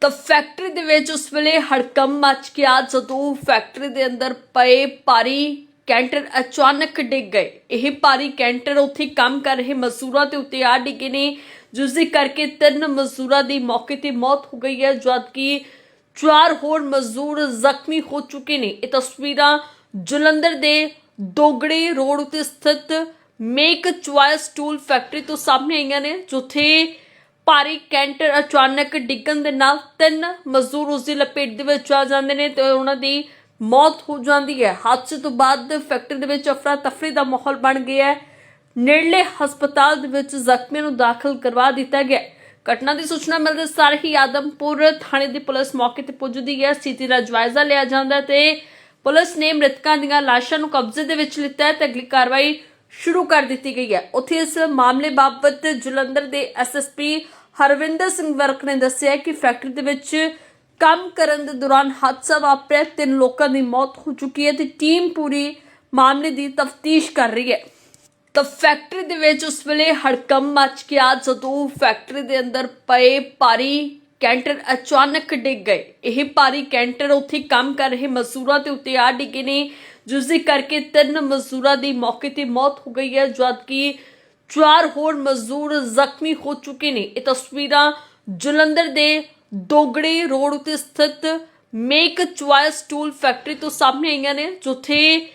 ਤਾਂ ਫੈਕਟਰੀ ਦੇ ਵਿੱਚ ਉਸ ਵੇਲੇ ਹੜਕੰਮ ਮਚ ਗਿਆ, ਜਦੋਂ ਫੈਕਟਰੀ ਦੇ ਅੰਦਰ ਪਏ ਭਾਰੀ ਕੈਂਟਰ ਅਚਾਨਕ ਡਿੱਗ ਗਏ। ਇਹ ਭਾਰੀ ਕੈਂਟਰ ਉੱਥੇ ਕੰਮ ਕਰ ਰਹੇ ਮਜ਼ਦੂਰਾਂ ਦੇ ਉੱਤੇ ਆ ਡਿੱਗੇ ਨੇ ਜਿਸ ਦੇ ਕਰਕੇ ਤਿੰਨ ਮਜ਼ਦੂਰਾਂ ਦੀ ਮੌਕੇ ਤੇ ਮੌਤ ਹੋ ਗਈ ਹੈ, ਜਦਕਿ ਚਾਰ ਹੋਰ ਮਜ਼ਦੂਰ ਜ਼ਖਮੀ ਹੋ ਚੁੱਕੇ ਨੇ। ਇਹ ਤਸਵੀਰਾਂ ਜਲੰਧਰ ਦੇ ਦੋਗੜੇ ਰੋਡ ਉੱਤੇ ਸਥਿਤ ਮੇਕ ਚੁਆਇਸ ਟੂਲ ਫੈਕਟਰੀ ਤੋਂ ਸਾਹਮਣੇ ਆਈਆਂ ਨੇ, ਜਿੱਥੇ ਭਾਰੀ ਕੈਂਟਰ ਅਚਾਨਕ ਡਿੱਗਣ ਦੇ ਨਾਲ ਤਿੰਨ ਮਜ਼ਦੂਰ ਉਸ ਦੀ ਲਪੇਟ ਦੇ ਵਿੱਚ ਆ ਜਾਂਦੇ ਨੇ ਤੇ ਉਹਨਾਂ ਦੀ ਮੌਤ ਹੋ ਜਾਂਦੀ ਹੈ। ਹਾਦਸੇ ਤੋਂ ਬਾਅਦ ਫੈਕਟਰੀ ਦੇ ਵਿੱਚ ਅਫਰਾ ਤਫਰੀ ਦਾ ਮਾਹੌਲ ਬਣ ਗਿਆ ਹੈ। ਨੇੜਲੇ ਹਸਪਤਾਲ ਦੇ ਵਿੱਚ ਜ਼ਖਮੀਆਂ ਨੂੰ ਦਾਖਲ ਕਰਵਾ ਦਿੱਤਾ ਗਿਆ ਘਟਨਾ ਦੀ ਸੂਚਨਾ ਮਿਲਦੇ ਸਾਰ ਹੀ ਆਦਮਪੁਰ ਥਾਣੇ ਦੀ ਪੁਲਿਸ ਮੌਕੇ ਤੇ ਪੁੱਜਦੀ ਹੈ। ਸਥਿਤੀ ਦਾ ਜਾਇਜ਼ਾ ਲਿਆ ਜਾਂਦਾ ਹੈ ਤੇ ਪੁਲਿਸ ਨੇ ਮ੍ਰਿਤਕਾਂ ਦੀਆਂ ਲਾਸ਼ਾਂ ਨੂੰ ਕਬਜ਼ੇ ਦੇ ਵਿੱਚ ਲਿੱਤਾ ਹੈ ਤੇ ਅਗਲੀ ਕਾਰਵਾਈ ਸ਼ੁਰੂ ਕਰ ਦਿੱਤੀ ਗਈ ਹੈ। ਉੱਥੇ ਇਸ ਮਾਮਲੇ ਬਾਬਤ ਜਲੰਧਰ ਦੇ ਐਸਐਸਪੀ ਹਰਵਿੰਦਰ ਸਿੰਘ ਵਰਕ ਨੇ ਦੱਸਿਆ ਕਿ ਫੈਕਟਰੀ ਦੇ ਵਿੱਚ ਕੰਮ ਕਰਨ ਦੇ ਦੌਰਾਨ ਹਾਦਸਾ ਵਾਪਰਿਆ, ਤਿੰਨ ਲੋਕਾਂ ਦੀ ਮੌਤ ਹੋ ਚੁੱਕੀ ਹੈ ਤੇ ਟੀਮ ਪੂਰੀ ਮਾਮਲੇ ਦੀ ਤਫਤੀਸ਼ ਕਰ ਰਹੀ ਹੈ। ਤਾਂ ਫੈਕਟਰੀ ਦੇ ਵਿੱਚ ਉਸ ਵੇਲੇ ਹੜਕੰਮ ਮਚ ਗਿਆ ਜਦੋਂ ਫੈਕਟਰੀ ਦੇ ਅੰਦਰ ਪਏ ਭਾਰੀ ਕੈਂਟਰ ਅਚਾਨਕ ਡਿੱਗ ਗਏ। ਇਹ ਭਾਰੀ ਕੈਂਟਰ ਉੱਥੇ ਕੰਮ ਕਰ ਰਹੇ ਮਜ਼ਦੂਰਾਂ ਦੇ ਉੱਤੇ ਆ ਡਿੱਗੇ ਨੇ ਜਿਸ ਦੇ ਕਰਕੇ ਤਿੰਨ ਮਜ਼ਦੂਰਾਂ ਦੀ ਮੌਕੇ ਤੇ ਮੌਤ ਹੋ ਗਈ ਹੈ, ਜਦਕਿ ਚਾਰ ਹੋਰ ਮਜ਼ਦੂਰ ਜ਼ਖਮੀ ਹੋ ਚੁੱਕੇ ਨੇ। ਇਹ ਤਸਵੀਰਾਂ ਜਲੰਧਰ ਦੇ ਦੋਗੜੇ ਰੋਡ ਉੱਤੇ ਸਥਿਤ ਮੇਕ ਚੁਆਇਸ ਟੂਲ ਫੈਕਟਰੀ ਤੋਂ ਸਾਹਮਣੇ ਆਈਆਂ ਨੇ, ਜਿੱਥੇ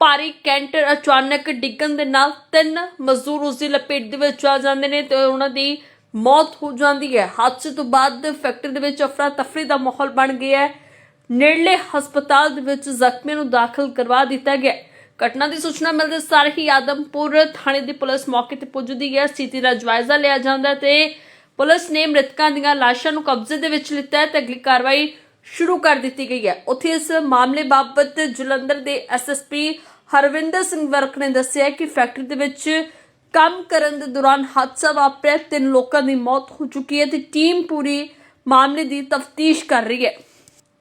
ਭਾਰੀ ਕੈਂਟਰ ਅਚਾਨਕ ਡਿੱਗਣ ਦੇ ਨਾਲ ਤਿੰਨ ਮਜ਼ਦੂਰ ਉਸ ਦੀ ਲਪੇਟ ਦੇ ਵਿੱਚ ਆ ਜਾਂਦੇ ਨੇ ਤੇ ਉਹਨਾਂ ਦੀ ਮੌਤ ਹੋ ਜਾਂਦੀ ਹੈ। ਹਾਦਸੇ ਤੋਂ ਬਾਅਦ ਫੈਕਟਰੀ ਦੇ ਵਿੱਚ ਅਫਰਾ ਤਫਰੀ ਦਾ ਮਾਹੌਲ ਬਣ ਗਿਆ ਹੈ। ਨੇੜਲੇ ਹਸਪਤਾਲ ਦੇ ਵਿੱਚ ਜ਼ਖਮੀਆਂ ਨੂੰ ਦਾਖਲ ਕਰਵਾ ਦਿੱਤਾ ਗਿਆ। ਘਟਨਾ ਦੀ ਸੂਚਨਾ ਮਿਲਦੇ ਸਾਰ ਹੀ ਆਦਮਪੁਰ ਥਾਣੇ ਦੀ ਪੁਲਿਸ ਮੌਕੇ ਤੇ ਪੁੱਜਦੀ ਹੈ। ਸਥਿਤੀ ਦਾ ਜਾਇਜ਼ਾ ਲਿਆ ਜਾਂਦਾ ਹੈ ਤੇ ਪੁਲਿਸ ਨੇ ਮ੍ਰਿਤਕਾਂ ਦੀਆਂ ਲਾਸ਼ਾਂ ਨੂੰ ਕਬਜ਼ੇ ਦੇ ਵਿੱਚ ਲਿੱਤਾ ਤੇ ਅਗਲੀ ਕਾਰਵਾਈ ਸ਼ੁਰੂ ਕਰ ਦਿੱਤੀ ਗਈ ਹੈ। ਉੱਥੇ ਇਸ ਮਾਮਲੇ ਬਾਬਤ ਜਲੰਧਰ ਦੇ ਐਸਐਸਪੀ ਹਰਵਿੰਦਰ ਸਿੰਘ ਵਰਕ ਨੇ ਦੱਸਿਆ ਕਿ ਫੈਕਟਰੀ ਦੇ ਵਿੱਚ ਕੰਮ ਕਰਨ ਦੇ ਦੌਰਾਨ ਹਾਦਸਾ ਵਾਪਰਿਆ। ਤਿੰਨ ਲੋਕਾਂ ਦੀ ਮੌਤ ਹੋ ਚੁੱਕੀ ਹੈ ਤੇ ਟੀਮ ਪੂਰੀ ਮਾਮਲੇ ਦੀ ਤਫਤੀਸ਼ ਕਰ ਰਹੀ ਹੈ।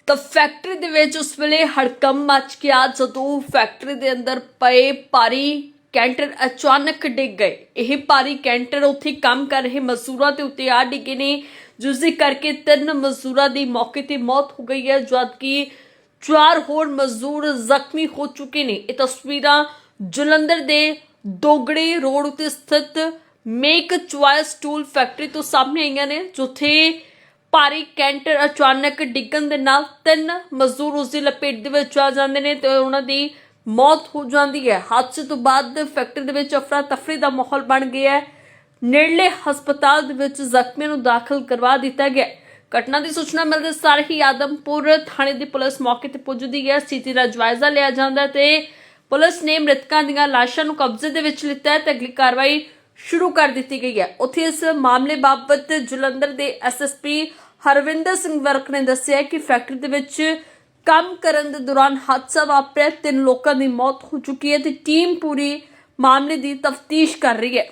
ਤਾਂ ਫੈਕਟਰੀ ਦੇ ਵਿੱਚ ਉਸ ਵੇਲੇ ਹੜਕੰਮ ਮਚ ਗਿਆ ਜਦੋਂ ਫੈਕਟਰੀ ਦੇ ਅੰਦਰ ਪਏ ਭਾਰੀ ਕੈਂਟਰ ਅਚਾਨਕ ਡਿੱਗ ਗਏ। ਇਹ ਭਾਰੀ ਕੈਂਟਰ ਉੱਥੇ ਕੰਮ ਕਰ ਰਹੇ ਮਜ਼ਦੂਰਾਂ ਦੇ ਉੱਤੇ ਆ ਡਿੱਗੇ ਨੇ, ਜਿਸ ਦੇ ਕਰਕੇ ਤਿੰਨ ਮਜ਼ਦੂਰਾਂ ਦੀ ਮੌਕੇ ਤੇ ਮੌਤ ਹੋ ਗਈ ਹੈ, ਜਦਕਿ ਚਾਰ ਹੋਰ ਮਜ਼ਦੂਰ ਜ਼ਖਮੀ ਹੋ ਚੁੱਕੇ ਨੇ। ਇਹ ਤਸਵੀਰਾਂ ਜਲੰਧਰ ਦੇ ਦੋਗੜੇ ਰੋਡ ਉੱਤੇ ਸਥਿਤ ਮੇਕ ਚੁਆਇਸ ਟੂਲ ਫੈਕਟਰੀ ਤੋਂ ਸਾਹਮਣੇ ਆਈਆਂ ਨੇ, ਜਿੱਥੇ ਭਾਰੀ ਕੈਂਟਰ ਅਚਾਨਕ ਡਿੱਗਣ ਦੇ ਨਾਲ ਤਿੰਨ ਮਜ਼ਦੂਰ ਉਸ ਦੀ ਲਪੇਟ ਦੇ ਵਿੱਚ ਆ ਜਾਂਦੇ ਨੇ ਤੇ ਉਹਨਾਂ ਦੀ ਮੌਤ ਹੋ ਜਾਂਦੀ ਹੈ। ਹਾਦਸੇ ਤੋਂ ਬਾਅਦ ਫੈਕਟਰੀ ਦੇ ਵਿੱਚ ਅਫਰਾ ਤਫਰੀ ਦਾ ਮਾਹੌਲ ਬਣ ਗਿਆ ਹੈ। ਨੇੜਲੇ ਹਸਪਤਾਲ ਦੇ ਵਿੱਚ ਜ਼ਖਮੀਆਂ ਨੂੰ ਦਾਖਲ ਕਰਵਾ ਦਿੱਤਾ ਗਿਆ ਘਟਨਾ ਦੀ ਸੂਚਨਾ ਮਿਲਦੇ ਸਾਰ ਹੀ ਆਦਮਪੁਰ ਥਾਣੇ ਦੀ ਪੁਲਿਸ ਮੌਕੇ ਤੇ ਪੁੱਜਦੀ ਹੈ। ਸਥਿਤੀ ਦਾ ਜਾਇਜ਼ਾ ਲਿਆ ਜਾਂਦਾ ਹੈ ਤੇ ਪੁਲਿਸ ਨੇ ਮ੍ਰਿਤਕਾਂ ਦੀਆਂ ਲਾਸ਼ਾਂ ਨੂੰ ਕਬਜ਼ੇ ਦੇ ਵਿੱਚ ਲਿੱਤਾ ਹੈ ਤੇ ਅਗਲੀ ਕਾਰਵਾਈ ਸ਼ੁਰੂ ਕਰ ਦਿੱਤੀ ਗਈ ਹੈ। ਉੱਥੇ ਇਸ ਮਾਮਲੇ ਬਾਬਤ ਜਲੰਧਰ ਦੇ ਐਸਐਸਪੀ ਹਰਵਿੰਦਰ ਸਿੰਘ ਵਰਕ ਨੇ ਦੱਸਿਆ ਕਿ ਫੈਕਟਰੀ ਦੇ ਵਿੱਚ ਕੰਮ ਕਰਨ ਦੇ ਦੌਰਾਨ ਹਾਦਸਾ ਵਾਪਰਿਆ। ਤਿੰਨ ਲੋਕਾਂ ਦੀ ਮੌਤ ਹੋ ਚੁੱਕੀ ਹੈ ਤੇ ਟੀਮ ਪੂਰੀ ਮਾਮਲੇ ਦੀ ਤਫਤੀਸ਼ ਕਰ ਰਹੀ ਹੈ।